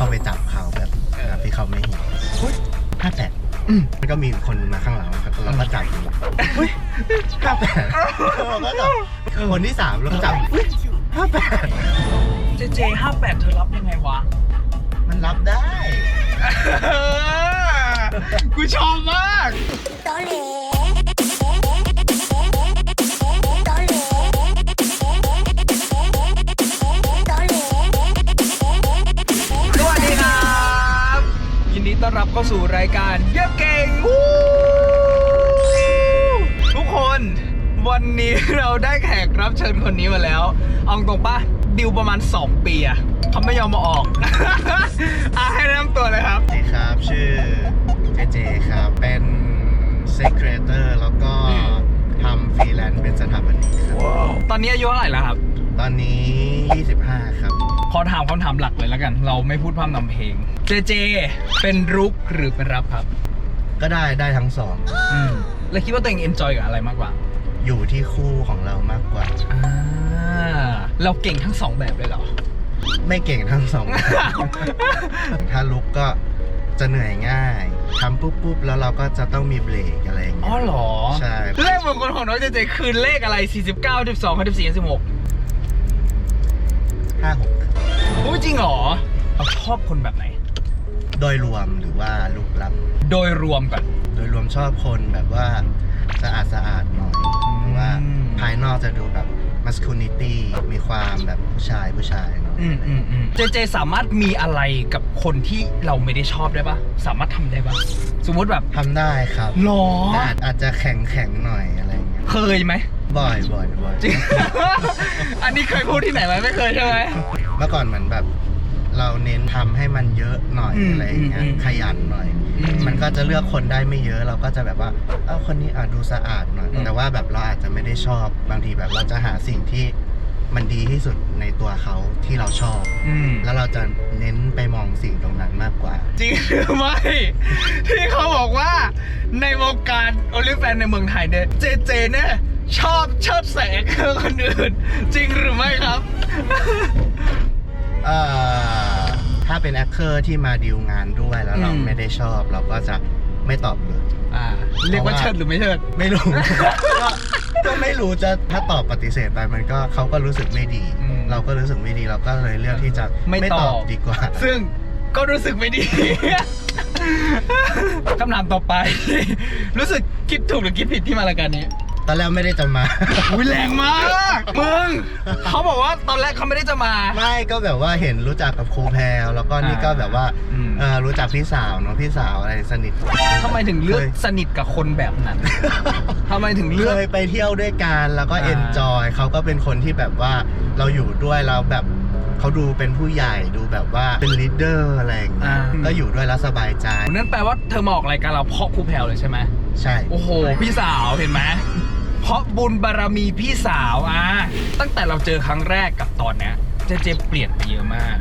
เข้าไปจับเขาแบบแบบที่เขาไม่เห็นห้าแปดมันก็มีคนมาข้างหลังเราก็จับอยู่ห้าแปดเราก็จับคนที่สามเราก็จับห้าแปดเจเจห้าแปดเธอรับยังไงวะ มันรับได้ กูชอบมากส สู่รายการเยอะเก่งวู้ทุกคนวันนี้เราได้แขกรับเชิญคนนี้มาแล้ว เอาตรงปะดิวประมาณ 2 ปีอะเขาไม่ยอมมาออก อะให้แนะนำตัวเลยครับ สวัสดีครับชื่อเจเจครับ เป็นเซ็กเรเตอร์แล้วก็อืมทำฟรีแลนซ์เป็นสถาปนิกครับ ตอนนี้อายุเท่าไหร่แล้วครับ ตอนนี้ 25 ครับ ขอถามคำถามหลักเลยแล้วกัน เราไม่พูดพร่ำนำเพลง เจเจ เป็นรุกหรือเป็นรับครับ ก็ได้ได้ทั้งสองอืมแล้วคิดว่าตัวเองเอนจอยกับอะไรมากกว่าอยู่ที่คู่ของเรามากกว่า อ่าเราเก่งทั้งสองแบบเลยเหรอ ไม่เก่งทั้งสอง ถ้าลุกก็จะเหนื่อยง่ายทำปุ๊บปุ๊บแล้วเราก็จะต้องมีเบรกอะไรอย่างอ๋เงี้อยเหรอ ใช่เลขมงคลของน้องเจเจคือเลขอะไร 49 12 14 16 ห้าหกครับ โอ้ยจริงเหรอเราชอบคนแบบไหน โดยรวมหรือว่าลุกลับ โดยรวมก่อน โดยรวมชอบคนแบบว่าสะอาดสะอาดหน่อยหรือว่าอืมภายนอกจะดูแบบ masculinity มีความแบบผู้ชายผู้ชายหน่อยอืมอืมอืมเจเจสามารถมีอะไรกับคนที่เราไม่ได้ชอบได้ปะสามารถทำได้ปะสมมุติแบบทำได้ครับหรอ แต่อาจอาจจะแข็งแข็งหน่อยอะไรอย่างเงี้ยเคยไหมบ่อยบ่อยบ่อยจริง อันนี้เคยพูดที่ไหนไหมไม่เคยใช่ไหม เมื่อก่อนเหมือนแบบ เราเน้นทำให้มันเยอะหน่อยอืมอะไรอย่างเงี้ยอืมอืมขยันหน่อย อืมมันก็จะเลือกคนได้ไม่เยอะ เราก็จะแบบว่าเออคนนี้อาจดูสะอาดหน่อยอืม แต่ว่าแบบเราอาจจะไม่ได้ชอบบางทีแบบเราจะหาสิ่งที่มันดีที่สุดในตัวเขาที่เราชอบ อืม แล้วเราจะเน้นไปมองสิ่งตรงนั้นมากกว่า จริงหรือไม่ ที่เขาบอกว่าในวงการโอลิแฟนในเมืองไทยเนี่ยเจเจเนี่ยชอบเชิดแสงคนอื่น จริงหรือไม่ครับ เอ่อถ้าเป็นแอคเคอร์ที่มาดีลงานด้วยแล้วเราอืม ไม่ได้ชอบ เราก็จะไม่ตอบเลย อ่า เรียกว่าเชิดหรือไม่เชิด ไม่รู้ ก็ก็ไม่รู้จะถ้าตอบปฏิเสธไปมันก็เขาก็รู้สึกไม่ดี อืมเราก็รู้สึกไม่ดีเราก็เลยเลือกที่จะไม่ตอบ ดีกว่า ซึ่งก็รู้สึกไม่ดี คำถามต่อไป รู้สึกคิดถูกหรือคิดผิดที่มารายการนี้ต อนแรกไม่ได้จะมา อุ้ยแรงมาก มึง เขาบอกว่าตอนแรกเขาไม่ได้จะมา ไม่ก็แบบว่าเห็นรู้จักกับครูแพรวแล้วก็นี่ก็แบบว่าอืม เออรู้จักพี่สาวเนาะพี่สาวอะไรสนิททำไมถึงเลือกคยสนิทกับคนแบบนั้นทำไมถึงเลืเคอกยไปเที่ยวด้วยกันแล้วก็อ่า เอนจอยเขาก็เป็นคนที่แบบว่าเราอยู่ด้วยแล้วแบบเขาดูเป็นผู้ใหญ่ดูแบบว่าเป็นลีดเดอร์อะไรอย่างเงี้ยก็อยู่ด้วยแล้วสบายใจนั่นแปลว่าเธอมาออกรายการเราเพราะครูแพลวเลยใช่ไหมใช่ โอ้โห พี่สาวเห็นไหม เพราะบุญบารมีพี่สาวอะตั้งแต่เราเจอครั้งแรกกับตอนเนี้ยเจเจเปลี่ยนไปเยอะมาก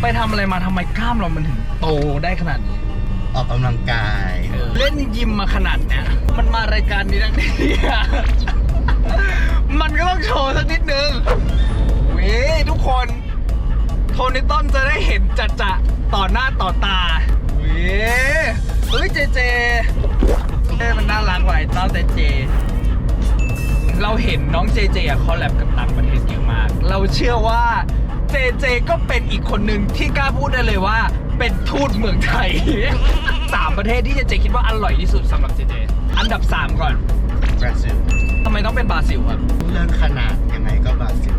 ไปทำอะไรมาทำไมกล้ามเรามันถึงโตได้ขนาดนี้ ออกกำลังกายเล่นยิมมาขนาดเนี้ยมันมารายการนี้ทั้งทีอะมันก็ต้องโชว์สักนิดนึง เว้ยทุกคน โทนี่ต้นจะได้เห็นจัดจะต่อหน้าต่อตา เว้ยเฮ้ยเจเจเอ้ยมันน่ารักว่ะไอ้เต้าเจเจ เราเห็นน้องเจเจอะคอลแลบกับต่างประเทศเยอะมาก เราเชื่อว่าเจเจก็เป็นอีกคนหนึ่งที่กล้าพูดได้เลยว่า เป็นทูตเมืองไทย สามประเทศที่เจเจคิดว่าอร่อยที่สุดสำหรับเจเจ อันดับ 3 ก่อนบราซิลทำไมต้องเป็นบราซิลครับ เรื่องขนาดยังไงก็บราซิล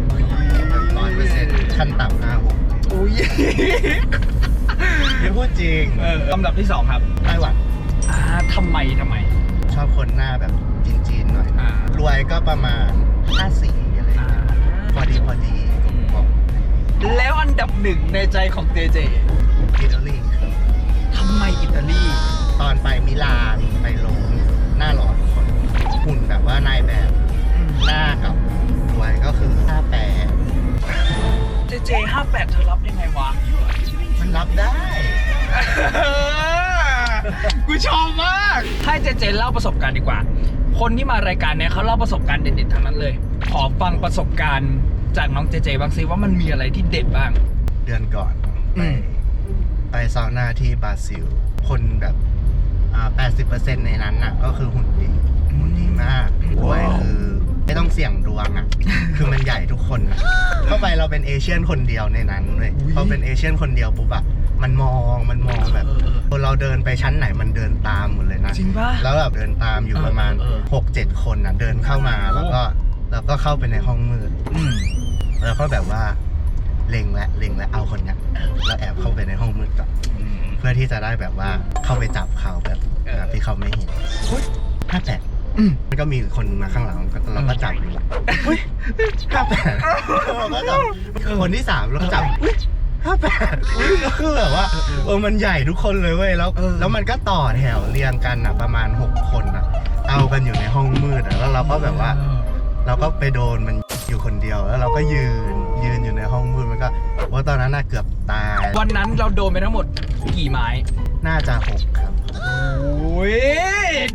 ร้อยเปอร์เซ็นต์ขั้นต่ำห้าหกอุ้ยนี่พูดจริงเออลำดับที่ 2 ครับไต้หวันอ่าทำไมทำไม ชอบคนหน้าแบบจีนๆหน่อยอ่า รวยก็ประมาณห้าสี่อะไรอย่างอ่าเงี้ยพอดีพอดีบอกแล้วอันดับหนึ่งในใจของเจเจอิตาลีครับทำไมอิตาลี ตอนไปมิลานไปโรมเนี่ยหน้าหล่อทุกคนหุ่นแบบว่านายแบบหน้ากับรวยก็คือห้าแปดเจเจห้าแปดเธอรับยังไงวะ มันรับได้ กูชอบมาก ให้เจเจเล่าประสบการณ์ดีกว่า คนที่มารายการเนี้ยเขาเล่าประสบการณ์เด็ดๆทั้งนั้นเลย ขอฟังประสบการณ์จากน้องเจเจบ้างสิว่ามันมีอะไรที่เด็ดบ้าง เดือนก่อนไปอืมซาวน่าที่บราซิล คนแบบอ่า80%ในนั้นน่ะ ก็คือหุ่นดี หุ่นดีมากด้วยคือ ไม่ต้องเสี่ยงดวงอะ คือมันใหญ่ทุกคนอะเข้าไปเราเป็นเอเชียนคนเดียวในนั้นเลยพอเป็นเอเชียนคนเดียวปุ๊บอะมันมองมันมองแบบพอเราเดินไปชั้นไหนมันเดินตามหมดเลยนะ จริงปะ แล้วแบบเดินตามอยู่ประมาณเออเออ หกเจ็ดคนอะเดินเข้ามาแล้วก็แล้วก็เข้าไปในห้องมืด อืม แล้วก็แบบว่าเล็งและเล็งและเอาคนเนี้ยแล้วแอบเข้าไปในห้องมืดก่อนเพื่อที่จะได้แบบว่าเข้าไปจับเขาแบบเออแบบที่เขาไม่เห็นอุ๊ยห้าแปด มันก็มีคนมาข้างหลังเราก็จับอยู่อุ้ยห้าแปดเราก็จับคนที่สามเราก็จับอุ้ยห้าแปดคือแบบว่าเออมันใหญ่ทุกคนเลยเว้ยแล้วเออแล้วมันก็ต่อแถวเรียงกันอะประมาณหกคนอะเอากันอยู่ในห้องมืดอะแล้วเราก็แบบว่า เราก็ไปโดนมันอยู่คนเดียวแล้วเราก็ยืนยืนอยู่ในห้องมืดมันก็ ว่าตอนนั้นน่ะเกือบตาย วันนั้นเราโดนไปทั้งหมดกี่ไม้ น่าจะหกครับ โอ้ย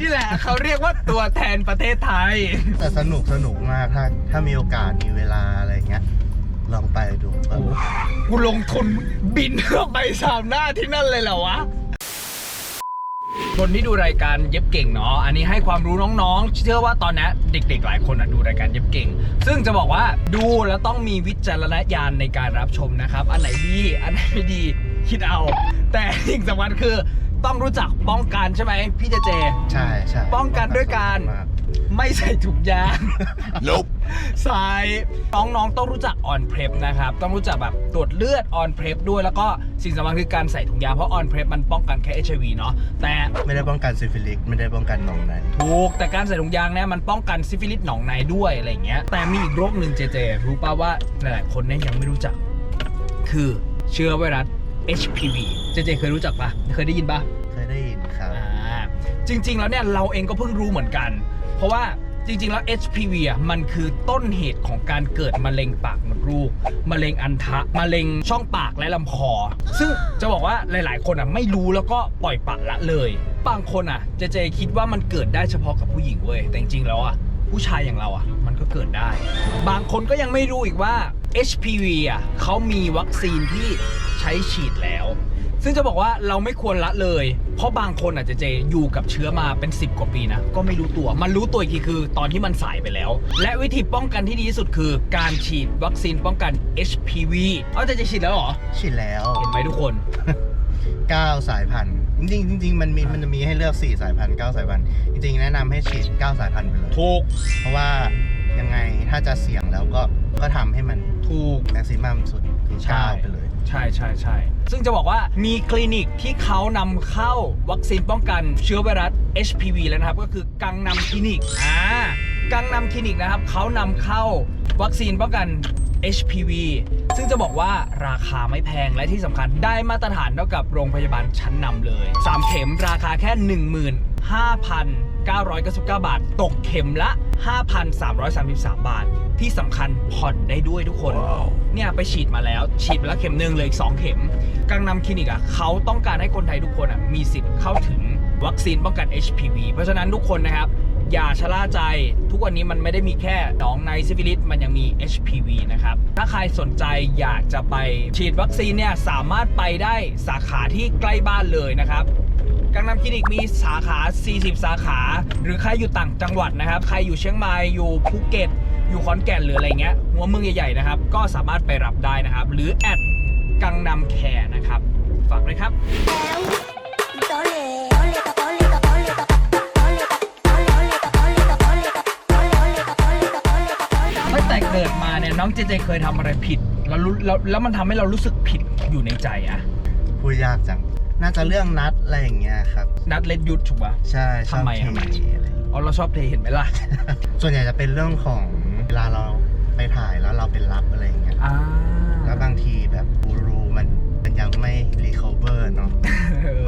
นี่แหละเขาเรียกว่าตัวแทนประเทศไทย แต่สนุกสนุกมากถ้าถ้ามีโอกาสมีเวลาอะไรอย่างเงี้ยลองไปดูเออกูลงทุนบินเพื่อไปสามหน้าที่นั่นเลยเหรอวะ คนที่ดูรายการเย็บเก่งเนาะ อันนี้ให้ความรู้น้องๆ เชื่อว่าตอนนี้เด็กๆ หลายคนอะดูรายการเย็บเก่ง ซึ่งจะบอกว่าดูแล้วต้องมีวิจารณญาณในการรับชมนะครับ อันไหนดี อันไหนไม่ดีคิดเอา แต่สิ่งสำคัญคือต้องรู้จักป้องกันใช่ไหมพี่เจเจ ใช่ใช่ป้องกันด้วยการมากไม่ใส่ถุงยางใส่น้องๆต้องรู้จักออนเพล p นะครับ ต้องรู้จักแบบตรวจเลือดออนเพล p ด้วยแล้วก็สิ่งสำคัญคือการใส่ถุงยางเพราะออนเพล p มันป้องกันแค่ HIV เนาะแต่ไม่ได้ป้องกันซิฟิลิสไม่ได้ป้องกันหนองในถูกแต่การใส่ถุงยางเนี่ยมันป้องกันซิฟิลิสหนองในด้วยอะไรอย่างเงี้ยแต่มีอีกโรคหนึ่งเจเจรู้ป่าว่าหลายๆคนเนี่ยยังไม่รู้จัก คือเชื้อไวรัส HPV เจเจเคยรู้จักปะเคยได้ยินปะเคยได้ยินครับอ่าจริง ๆ แล้วเนี่ยเราเองก็เพิ่งรู้เหมือนกัน เพราะว่า จริงๆ แล้ว HPV อะมันคือต้นเหตุของการเกิดมะเร็งปากมดลูกมะเร็งอันทะมะเร็งช่องปากและลำคอ ซึ่งจะบอกว่าหลายๆ คนอะไม่รู้แล้วก็ปล่อยปละละเลยบางคนอะเจเจคิดว่ามันเกิดได้เฉพาะกับผู้หญิงเว้ยแต่จริงๆแล้วอะผู้ชายอย่างเราอะ มันก็เกิดได้ บางคนก็ยังไม่รู้อีกว่า HPV อะเขามีวัคซีนที่ใช้ฉีดแล้ว ซึ่งจะบอกว่าเราไม่ควรละเลย เพราะบางคนอาจจะเจอยู่กับเชื้อมาเป็น 10 กว่าปีนะ ก็ไม่รู้ตัว มันรู้ตัวอีกทีคือตอนที่มันสายไปแล้ว และวิธีป้องกันที่ดีที่สุดคือ การฉีดวัคซีนป้องกัน HPV เอาแต่จะฉีดแล้วเหรอ ฉีดแล้ว เห็นไหมทุกคน 9 สายพันธุ์จริงๆจริงๆมันมีมันจะมีให้เลือก 4 สายพันธุ์9สายพันธุ์จริงๆ แนะนำให้ฉีด 9 สายพันธุ์ไปเลยถูก เพราะว่ายังไงถ้าจะเสี่ยงแล้วก็ก็ทำให้มันถูก แม็กซิมัมสุดคือใช่ 9ไปเลย ใช่ใช่ใช่ซึ่งจะบอกว่ามีคลินิกที่เขานำเข้าวัคซีนป้องกันเชื้อไวรัส HPV แล้วนะครับ ก็คือกังนำคลินิกอ่ากังนำคลินิกนะครับเขานำเข้าวัคซีนป้องกัน HPV ซึ่งจะบอกว่าราคาไม่แพงและที่สำคัญได้มาตรฐานเท่ากับโรงพยาบาลชั้นนำเลย 3 เข็มราคาแค่ 15,999 บาท ตกเข็มละ 5,333 บาท ที่สำคัญผ่อนได้ด้วยทุกคนเนี่ยไปฉีดมาแล้ว ฉีดไปแล้วเข็มหนึ่งเหลยอีก 2 เข็มกังนำคลินิกอะเขาต้องการให้คนไทยทุกคนอะมีสิทธิ์เข้าถึงวัคซีนป้องกัน HPV เพราะฉะนั้นทุกคนนะครับ อย่าชะล่าใจ ทุกวันนี้มันไม่ได้มีแค่หนองในซิฟิลิสมันยังมี HPV นะครับ ถ้าใครสนใจอยากจะไปฉีดวัคซีนเนี่ยสามารถไปได้สาขาที่ใกล้บ้านเลยนะครับกังนำคลินิกมีสาขา 40 สาขา หรือใครอยู่ต่างจังหวัดนะครับ ใครอยู่เชียงใหม่ อยู่ภูเก็ต อยู่ขอนแก่น หรืออะไรเงี้ย หัวเมืองใหญ่ๆนะครับ ก็สามารถไปรับได้นะครับ หรือแอดกังนำแคร์นะครับ ฝากด้วยครับ นี่ยน้องเจเจเคยทำอะไรผิด แล้วรู้แล้วแล้วมันทำให้เรารู้สึกผิดอยู่ในใจอะพูดยากจัง น่าจะเรื่องนัดอะไรอย่างเงี้ยครับ นัดเล็ดยุดถูกปะ ใช่ชอบทำไมเททำไมอะไรอย่างเงี้ยอ๋อเราชอบเทเห็นไหมล่ะส่วนใหญ่จะเป็นเรื่องของเวลาเราไปถ่ายแล้วเราเป็นรับอะไรอย่างเงี้ย อ่าแล้วบางทีแบบบูรูมันมันยังไม่รีคอเวอร์เนาะ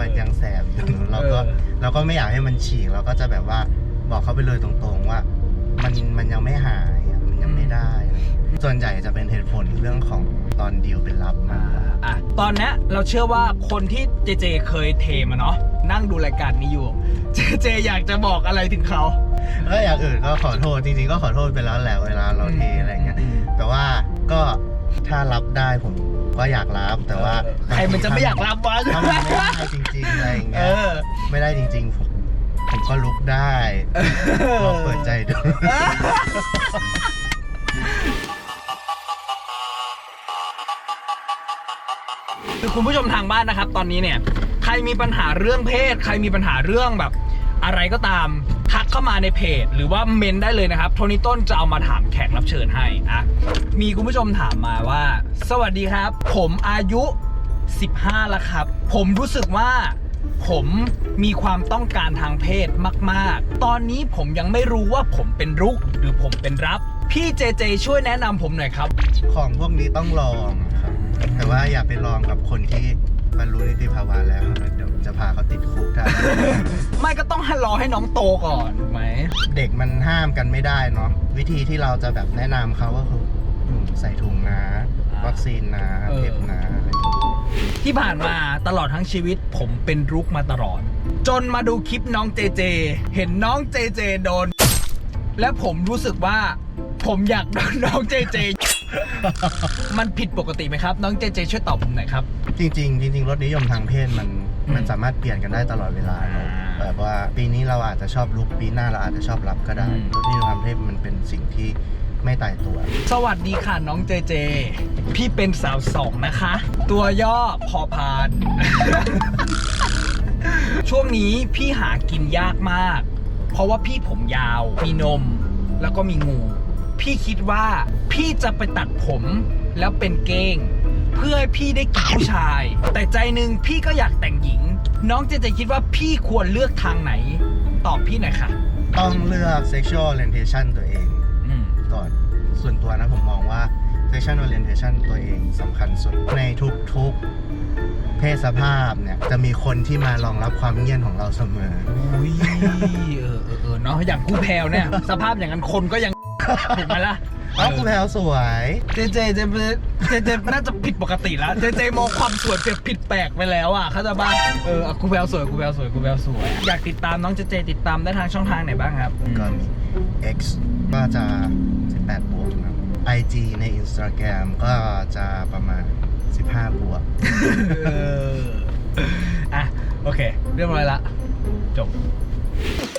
มันยังแสบอยู่เราก็เออ เราก็ไม่อยากให้มันฉีกเราก็จะแบบว่าบอกเขาไปเลยตรงๆว่า มันมันยังไม่หาย อะมันยังไม่ได้อะไรอย่างเงี้ยส่วนใหญ่จะเป็นเหตุผลเรื่องของตอนดีลเป็นรับมาอ่าอะตอนเนี้ยเราเชื่อว่าคนที่เจเจเคยเทมาเนาะนั่งดูรายการนี้อยู่ เจเจอยากจะบอกอะไรถึงเขาแล้วอย่างอื่นก็ขอโทษจริงๆก็ขอโทษไปแล้วแหละเวลาเราเทอะไรเงี้ยแต่ว่าก็ถ้ารับได้ผมผก็อยากรับแต่ว่าใครมันจะไม่อยากรับวะถ้ามันไม่ได้จริงๆอะไรอย่างเอเงี้ยอไม่ได้จริงๆผมผมก็ลุกได้ลองเปิดใจดู คือคุณผู้ชมทางบ้านนะครับ ตอนนี้เนี่ย ใครมีปัญหาเรื่องเพศ ใครมีปัญหาเรื่องแบบ อะไรก็ตามทักเข้ามาในเพจ หรือว่าเมนได้เลยนะครับโทนี่ต้นจะเอามาถามแขกรับเชิญให้อะมีคุณผู้ชมถามมาว่า สวัสดีครับ ผมอายุ 15แล้วครับ ผมรู้สึกว่าผมมีความต้องการทางเพศมาก ๆ ตอนนี้ผมยังไม่รู้ว่าผมเป็นรุกหรือผมเป็นรับ พี่เจเจช่วยแนะนำผมหน่อยครับ ของพวกนี้ต้องลองครับ แต่ว่าอย่าไปลองกับคนที่บรรลุนิติภาวะแล้วเดี๋ยวจะพาเขาติดคุกได้ ไม่ก็ต้องให้รอให้น้องโตก่อนถูกไหม เด็กมันห้ามกันไม่ได้เนาะวิธีที่เราจะแบบแนะนำเขาก็คืออืมใส่ถุงนะวัคซีนนะเออ เพ็บนะอะไรอย่างเงี้ยที่ผ่านมาตลอดทั้งชีวิตผมเป็นรุกมาตลอด จนมาดูคลิปน้องเจเจ เห็นน้องเจเจโดน และผมรู้สึกว่า ผมอยากโดนน้องเจเจ มันผิดปกติไหมครับ น้องเจเจช่วยตอบผมหน่อยครับ จริงๆจริงๆรสนิยมทางเพศมันอืม มันสามารถเปลี่ยนกันได้ตลอดเวลาเนอะอ่าแบบว่าปีนี้เราอาจจะชอบลุกปีหน้าเราอาจจะชอบรับก็ได้อืมรสนิยมทางเพศมันเป็นสิ่งที่ไม่ตายตัว สวัสดีค่ะน้องเจเจ พี่เป็นสาวสองนะคะ ตัวย่อพอพาน ช่วงนี้พี่หากินยากมาก เพราะว่าพี่ผมยาว มีนม แล้วก็มีงู พี่คิดว่าพี่จะไปตัดผมแล้วเป็นเก้ง เพื่อให้พี่ได้กินผู้ชาย แต่ใจหนึ่งพี่ก็อยากแต่งหญิง น้องเจเจคิดว่าพี่ควรเลือกทางไหน ตอบพี่หน่อยค่ะ ต้องเลือก sexual orientation ตัวเองอืม ก่อน ส่วนตัวนะผมมองว่า sexual orientation ตัวเองสำคัญสุดในทุกๆ เพศสภาพเนี่ย จะมีคนที่มารองรับความเงียนของเราเสมอ อุ้ยเออเออเออเนาะอย่างกูแพลวเนี่ย สภาพอย่างนั้นคนก็ยัง ถูกไหมล่ะ เอ้าคุณแพลวสวย เจเจเจเจเจน่าจะผิดปกติแล้ว เจเจมองความสวยเป็นผิดแปลกไปแล้วอะเขาใจะบ้างเอออะกูแพลวสวยกูแพลวสวยกูแพลวสวย อยากติดตามน้องเจเจติดตามได้ทางช่องทางไหนบ้างครับ ก็มี X ก็จะ 18 บวกนะ IG ใน Instagram ก็จะประมาณ 15 บวก เอออะ โอเค เรียบร้อยละ จบ Tole.